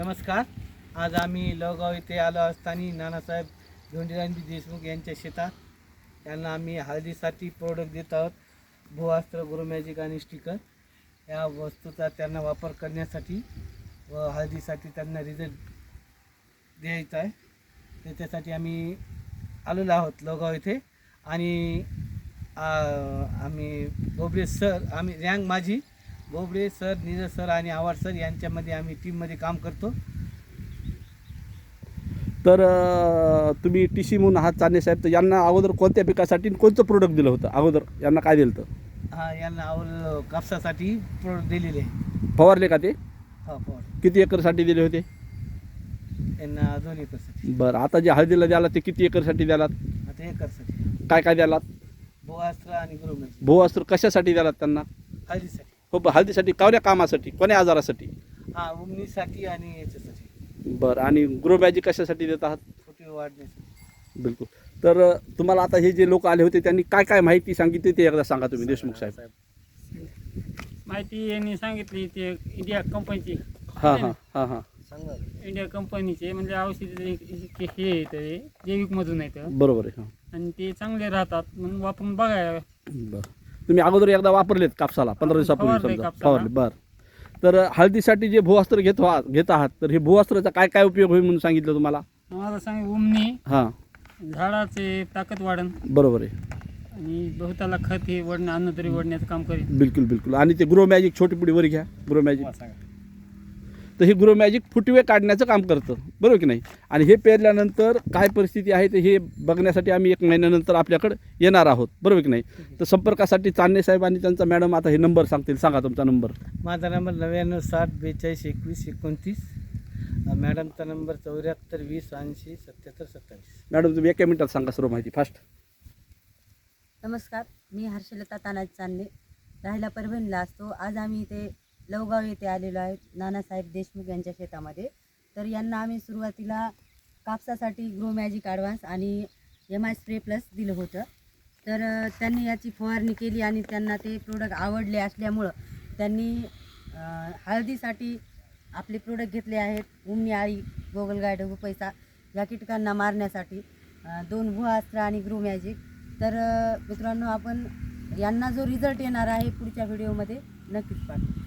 नमस्कार. आज आम्ही लवगाव येथे आलो असताना नानासाहेब धोंडीरामजी देशमुख यांच्या शेतात. त्यांना आम्ही हळदीसाठी प्रोडक्ट देत आहोत. भूअस्त्र गुरुमॅजिक आणि स्टिकर या वस्तूचा त्यांना वापर करण्यासाठी व हळदीसाठी त्यांना रिझल्ट द्यायचा आहे. त्याच्यासाठी आम्ही आलेलो आहोत लवगाव येथे आणि आम्ही गोबरे सर आम्ही रँग माझी बोबडे सर नीरज सर आणि आवाड सर यांच्यामध्ये आम्ही टीममध्ये काम करतो. तर अं, तुम्ही टी सी म्हणून आहात चांदे साहेब तर यांना अगोदर कोणत्या पिकासाठी आणि कोणतं प्रोडक्ट दिलं होतं? अगोदर यांना काय दिलं होतं? हा यांना आवड कापसासाठी प्रोडक्ट दिलेले. आहे फवारले का ते? हा फवार किती एकरसाठी दिले होते? यांना दोन एकरसाठी. बरं आता जे हळदीला द्याला ते किती एकरसाठी द्यालात? आता एकरसाठी. काय काय द्यालात? भूअस्त्र आणि गुरुमॅजिक भूअस्त्र कशासाठी द्यालात त्यांना? हळदीसाठी. हो ब- हळदीसाठी कोण्या कामासाठी कोण्या आजारासाठी? हा उमनीसाठी आणि याच्यासाठी. बरं आणि ग्रो मॅजिक कशासाठी देत आहात? फुटे वाढण्यासाठी. बिलकुल. तर अं, तुम्हाला आता हे जे लोक आले होते त्यांनी काय काय माहिती सांगितली ते एकदा सांगा तुम्ही देशमुख साहेब. माहिती यांनी सांगितली ते इंडिया कंपनीची. हां हां हां हां. सांगा. इंडिया कंपनीचे म्हणजे औषध हे आहे ते जैविकमधून येतं बरोबर आहे हां. आणि ते चांगले राहतात म्हणून वापरून बघायला. बरं. तुम्ही अगोदर एकदा वापरलेत कापसाला पंधरा दिवसापूर्वी समजा. कापसाला. फवारले बरं. तर हळदीसाठी जे भूअस्त्र घेत आहात घेत आहात तर हे भूअस्त्राचा काय काय उपयोग होईल म्हणून सांगितलं तुम्हाला? मला सांग उमणी हां. झाडाचे ताकद वाढन. बरोबर आहे. आणि बहुताला खत हे वडणं अन्न तरी वडण्याचं काम करेल. बिलकुल बिलकुल. आणि ते ग्रो मॅजिक छोटी पुडी वर घ्या. Grow magic. तर हे ग्रो मॅजिक फुटवे काढण्याचं काम करतं. बरोबर की नाही? आणि हे पेरल्यानंतर काय परिस्थिती आहे ते हे बघण्यासाठी आम्ही एक महिन्यानंतर आपल्याकडे येणार आहोत. बरोबर की नाही? तर संपर्कासाठी चांदणे साहेब आणि त्यांचा मॅडम आता हे नंबर सांगतील. सांगा तुमचा नंबर माझा नंबर नव्याण्णव साठ बेचाळीस एकवीस एकोणतीस. मॅडमचा नंबर चौऱ्याहत्तर वीस ऐंशी सत्याहत्तर सत्तावीस. मॅडम तुम्ही एका मिनिटात सांगा सर्व माहिती. फास्ट नमस्कार. मी हर्षलता तानाजी चांदणे. राहायला परभणीला असतो. आज आम्ही इथे लवगाव येथे आलेलो आहे नानासाहेब देशमुख यांच्या शेतामध्ये. तर यांना आम्ही सुरुवातीला कापसासाठी ग्रो मॅजिक ॲडव्हान्स आणि एम आय स्प्रे प्लस दिलं होतं. तर त्यांनी याची फवारणी केली आणि त्यांना ते प्रोडक्ट आवडले असल्यामुळं त्यांनी हळदीसाठी आपले प्रोडक्ट घेतले आहेत. उमनी आळी गोगलगाय ढगू पैसा या कीटकांना मारण्यासाठी दोन भुआस्त्र आणि ग्रो मॅजिक. तर मित्रांनो आपण यांना जो रिझल्ट येणार आहे पुढच्या व्हिडिओमध्ये नक्कीच पाठवू